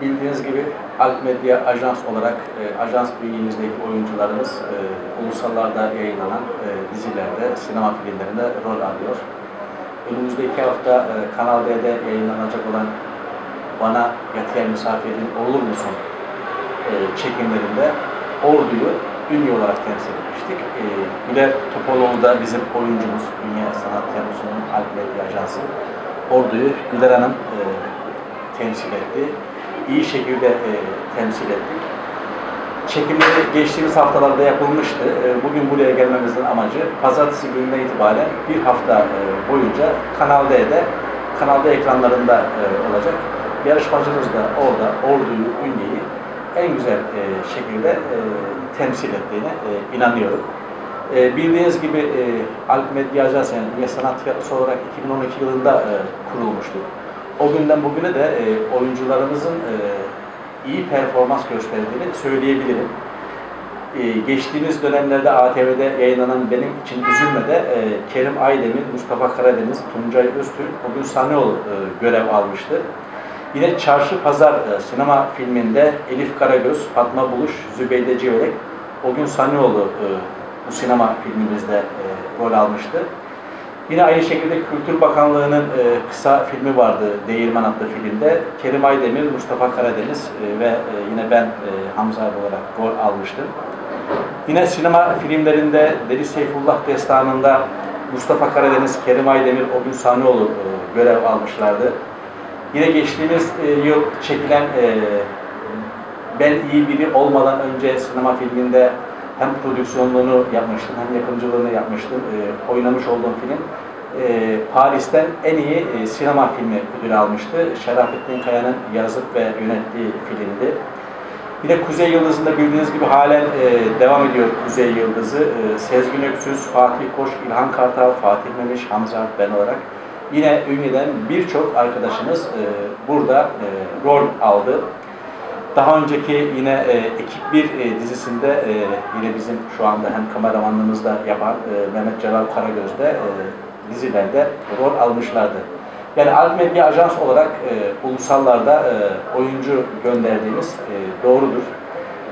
bildiğiniz gibi Alp Medya Ajans olarak e, ajans bünyemizdeki oyuncularımız e, ulusallarda yayınlanan e, dizilerde, sinema filmlerinde rol alıyor. Önümüzdeki hafta e, Kanal D'de yayınlanacak olan Bana Yatiyen Misafirin Olur Musun e, çekimlerinde Ordu'yu ünlü olarak temsil etmiştik. E, Güler Topaloğlu da bizim oyuncumuz, Dünya Sanat Tiyatrosu'nun Alp Medya Ajansı. Ordu'yu Güler Hanım e, temsil etti. İyi şekilde e, temsil ettik. Çekimleri geçtiğimiz haftalarda yapılmıştı. E, Bugün buraya gelmemizin amacı pazartesi gününden itibaren bir hafta e, boyunca Kanal D'de, Kanal D ekranlarında e, olacak. Yarışmacımız da orada Ordu'yu, Ünye'yi en güzel e, şekilde e, temsil ettiğine e, inanıyorum. E, bildiğiniz gibi e, Alp Medya Ajansı yani Sanat olarak 2012 yılında e, kurulmuştu. O günden bugüne de e, oyuncularımızın e, iyi performans gösterdiğini söyleyebilirim. E, geçtiğimiz dönemlerde ATV'de yayınlanan Benim için Üzülme'de e, Kerim Aydemir, Mustafa Karadeniz, Tuncay Öztürk, bugün Sanioğlu e, görev almıştı. Yine Çarşı Pazar e, sinema filminde Elif Karagöz, Fatma Buluş, Zübeyde Civelek, o gün Sanioğlu e, bu sinema filmimizde e, rol almıştı. Yine aynı şekilde Kültür Bakanlığı'nın e, kısa filmi vardı Değirmen adlı filmde. Kerim Aydemir, Mustafa Karadeniz e, ve e, yine ben e, Hamza olarak rol almıştım. Yine sinema filmlerinde Deli Seyfullah Destanı'nda Mustafa Karadeniz, Kerim Aydemir, o gün Sanioğlu e, görev almışlardı. Yine geçtiğimiz e, yıl çekilen e, Ben iyi biri olmadan önce sinema filminde hem prodüksiyonluğunu yapmıştım hem yapımcılığını yapmıştım. E, oynamış olduğum film e, Paris'ten en iyi e, sinema filmi ödülü almıştı. Şerafettin Kaya'nın yazıp ve yönettiği filmdi. Yine Kuzey Yıldızı'nda bildiğiniz gibi halen e, devam ediyor Kuzey Yıldızı. E, Sezgin Öksüz, Fatih Koç, İlhan Kartal, Fatih Memiş, Hamza ben olarak. Yine Ünye'den birçok arkadaşımız e, burada e, rol aldı. Daha önceki yine e, Ekip 1 e, dizisinde e, yine bizim şu anda hem kameramanlığımızı da yapan e, Mehmet Celal Karagöz de e, dizilerde rol almışlardı. Yani Alp Medya Ajans olarak e, ulusallarda e, oyuncu gönderdiğimiz e, doğrudur.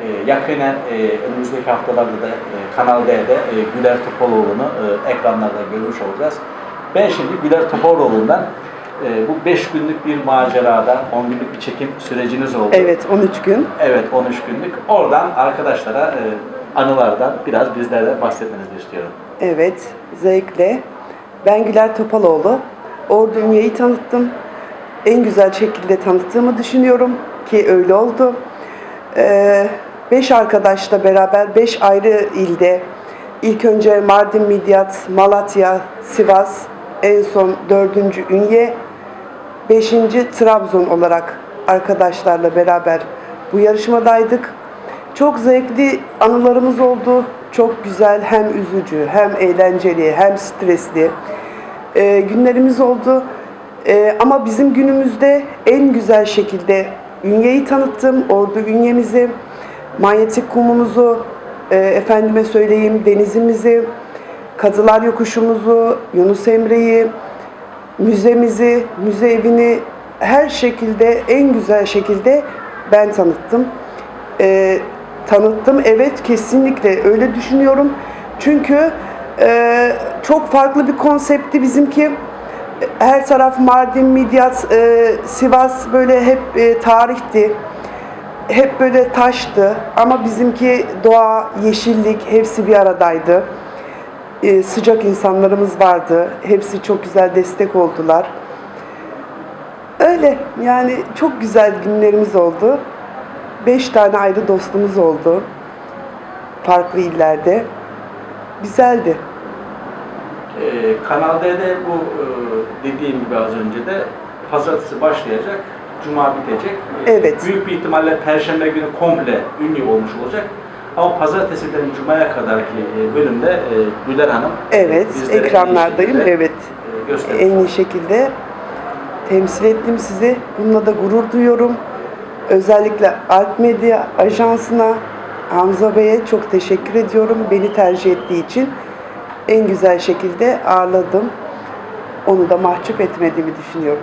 E, yakinen e, önümüzdeki haftalarda da e, Kanal D'de e, Güler Topaloğlu'nu e, ekranlarda görmüş olacağız. Ben şimdi Güler Topaloğlu'ndan e, bu 5 günlük bir macerada 10 günlük bir çekim süreciniz oldu. Evet 13 gün. Evet 13 günlük. Oradan arkadaşlara e, anılardan biraz bizlere bahsetmenizi istiyorum. Evet zevkle. Ben Güler Topaloğlu. Ordu Ünye'yi tanıttım. En güzel şekilde tanıttığımı düşünüyorum ki öyle oldu. Ee, beş arkadaşla beraber beş ayrı ilde ilk önce Mardin, Midyat, Malatya, Sivas, en son dördüncü Ünye, beşinci Trabzon olarak arkadaşlarla beraber bu yarışmadaydık. Çok zevkli anılarımız oldu. Çok güzel hem üzücü hem eğlenceli hem stresli e, günlerimiz oldu. E, ama bizim günümüzde en güzel şekilde Ünye'yi tanıttım. Ordu Ünye'mizi, manyetik kumumuzu, e, efendime söyleyeyim denizimizi, Kadılar Yokuşumuzu, Yunus Emre'yi, müzemizi, müze evini her şekilde en güzel şekilde ben tanıttım. Ee, tanıttım evet kesinlikle öyle düşünüyorum. Çünkü e, çok farklı bir konseptti bizimki. Her taraf Mardin, Midyat, e, Sivas böyle hep e, tarihti. Hep böyle taştı ama bizimki doğa, yeşillik hepsi bir aradaydı e, sıcak insanlarımız vardı. Hepsi çok güzel destek oldular. Öyle yani çok güzel günlerimiz oldu. Beş tane ayrı dostumuz oldu. Farklı illerde. Güzeldi. Ee, Kanal D'de bu e, dediğim gibi az önce de pazartesi başlayacak, cuma bitecek. Ee, Evet. Büyük bir ihtimalle perşembe günü komple ünlü olmuş olacak. Ama pazartesiden cumaya kadarki e, bölümde e, Güler Hanım Evet, e, iyi ekranlardayım. Evet. En iyi şekilde temsil ettim sizi. Bununla da gurur duyuyorum. Özellikle Alp Medya Ajansı'na, Hamza Bey'e çok teşekkür ediyorum. Beni tercih ettiği için en güzel şekilde ağırladım. Onu da mahcup etmediğimi düşünüyorum.